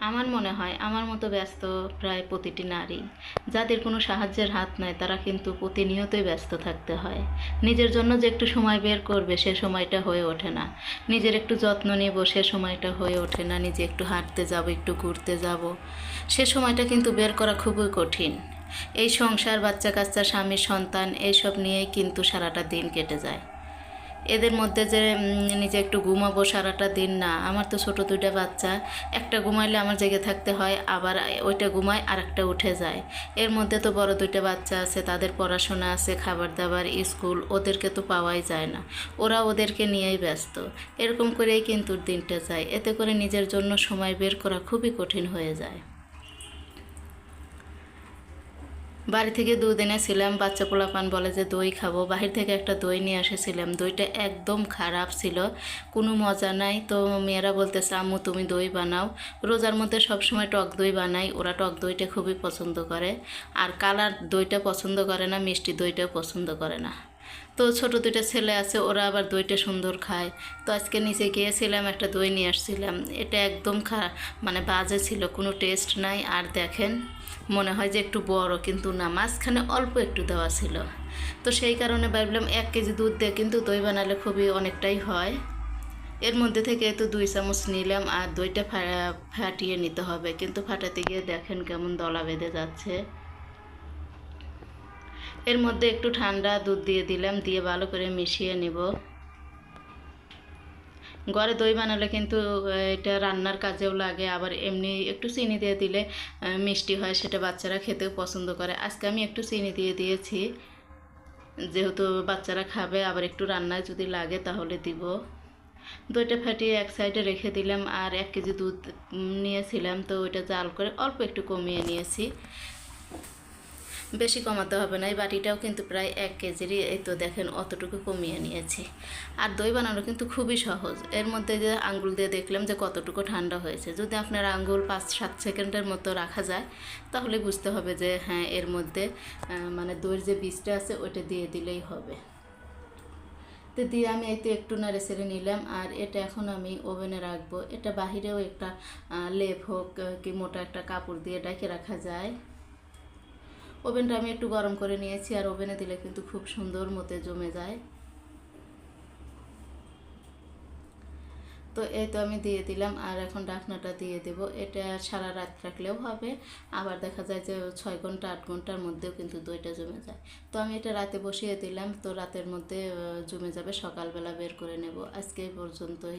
আমার মনে হয় আমার মতো ব্যস্ত প্রায় প্রতিটি নারী। যাদের কোনো সাহায্যের হাত নাই, তারা কিন্তু প্রতিনিয়তই ব্যস্ত থাকতে হয়। নিজের জন্য যে একটু সময় বের করবে, সে সময়টা হয়ে ওঠে না। নিজের একটু যত্ন নেব, সে সময়টা হয়ে ওঠে না। নিজে একটু হাঁটতে যাব, একটু ঘুরতে যাব। সে সময়টা কিন্তু বের করা খুবই কঠিন। এই সংসার বাচ্চা কাচ্চা স্বামী, সন্তান, এইসব নিয়েই কিন্তু সারাটা দিন কেটে যায়। এদের মধ্যে যে নিজে একটু ঘুমাবো সারাটা দিন, না, আমার তো ছোট দুইটা বাচ্চা। একটা ঘুমাইলে আমার জেগে থাকতে হয়, আবার ওইটা ঘুমায় আর একটা উঠে যায়। এর মধ্যে তো বড় দুইটা বাচ্চা আছে, তাদের পড়াশোনা আছে খাবার দাবার স্কুল, ওদেরকে তো পাওয়াই যায় না। ওরা ওদেরকে নিয়েই ব্যস্ত। এরকম করেই কিন্তু দিনটা যায়। এতে করে নিজের জন্য সময় বের করা খুবই কঠিন হয়ে যায়। বাড়ি থেকে দুদিনে ছিলাম বাচ্চা পোলাপান বলে যে দই খাব। বাহির থেকে একটা দই নিয়ে এসেছিলাম। দইটা একদম খারাপ ছিল, কোনো মজা নাই। তো মেয়েরা বলতেছে, আম্মু, তুমি দই বানাও। রোজার মধ্যে সবসময় টক দই বানাই, ওরা টক দইটা খুবই পছন্দ করে। আর কালার দইটা পছন্দ করে না, মিষ্টি দইটাও পছন্দ করে না। তো ছোট দুইটা ছেলে আছে, ওরা আবার দইটা সুন্দর খায়। তো আজকে নিচে গিয়েছিলাম, একটা দই নিয়ে আসছিলাম। এটা একদম খা মানে বাজে ছিল, কোনো টেস্ট নাই। আর দেখেন, মনে হয় যে একটু বড়, কিন্তু না, মাঝখানে অল্প একটু দেওয়া ছিল। তো সেই কারণে ভাবলাম, এক কেজি দুধ দিয়ে কিন্তু দই বানালে খুবই অনেকটাই হয়। এর মধ্যে থেকে তো দুই চামচ নিলাম, আর দইটা ফাটিয়ে নিতে হবে। কিন্তু ফাটাতে গিয়ে দেখেন কেমন দলা বেঁধে যাচ্ছে। এর মধ্যে একটু ঠান্ডা দুধ দিয়ে দিলাম, দিয়ে ভালো করে মিশিয়ে নিব। ঘরে দই বানালে কিন্তু এটা রান্নার কাজেও লাগে, আবার এমনি একটু চিনি দিয়ে দিলে মিষ্টি হয়, সেটা বাচ্চারা খেতেও পছন্দ করে। আজকে আমি একটু চিনি দিয়ে দিয়েছি, যেহেতু বাচ্চারা খাবে, আবার একটু রান্নায় যদি লাগে তাহলে দিব। দইটা ফাটিয়ে এক সাইডে রেখে দিলাম, আর এক কেজি দুধ নিয়েছিলাম, তো ওইটা জাল করে অল্প একটু কমিয়ে নিয়েছি। বেশি কমাতে হবে না। এই বাটিটাও কিন্তু প্রায় এক কেজিরই। এই তো দেখেন, অতটুকু কমিয়ে নিয়েছি। আর দই বানানো কিন্তু খুবই সহজ। এর মধ্যে যে আঙ্গুল দিয়ে দেখলাম যে কতটুকু ঠান্ডা হয়েছে। যদি আপনার আঙ্গুল পাঁচ সাত সেকেন্ডের মতো রাখা যায়, তাহলে বুঝতে হবে যে হ্যাঁ এর মধ্যে মানে দইয়ের যে বীজটা আছে, ওইটা দিয়ে দিলেই হবে। তো দিয়ে আমি এই তো একটু নাড়ে ছেড়ে নিলাম। আর এটা এখন আমি ওভেনে রাখব। এটা বাহিরেও একটা লেপ হোক কি মোটা একটা কাপড় দিয়ে ডেকে রাখা যায়। ওভেনটা আমি একটু গরম করে নিয়েছি আর ওভেনে দিলে কিন্তু খুব সুন্দর মতে জমে যায়। তো এই তো আমি দিয়ে দিলাম আর এখন ডাকনাটা দিয়ে দেব। এটা সারা রাত রাখলেও হবে। আবার দেখা যায় যে ছয় ঘণ্টা, আট ঘণ্টার মধ্যেও কিন্তু দইটা জমে যায়। তো আমি এটা রাতে বসিয়ে দিলাম। তো রাতের মধ্যে জমে যাবে। সকালবেলা বের করে নেব। আজকে পর্যন্তই।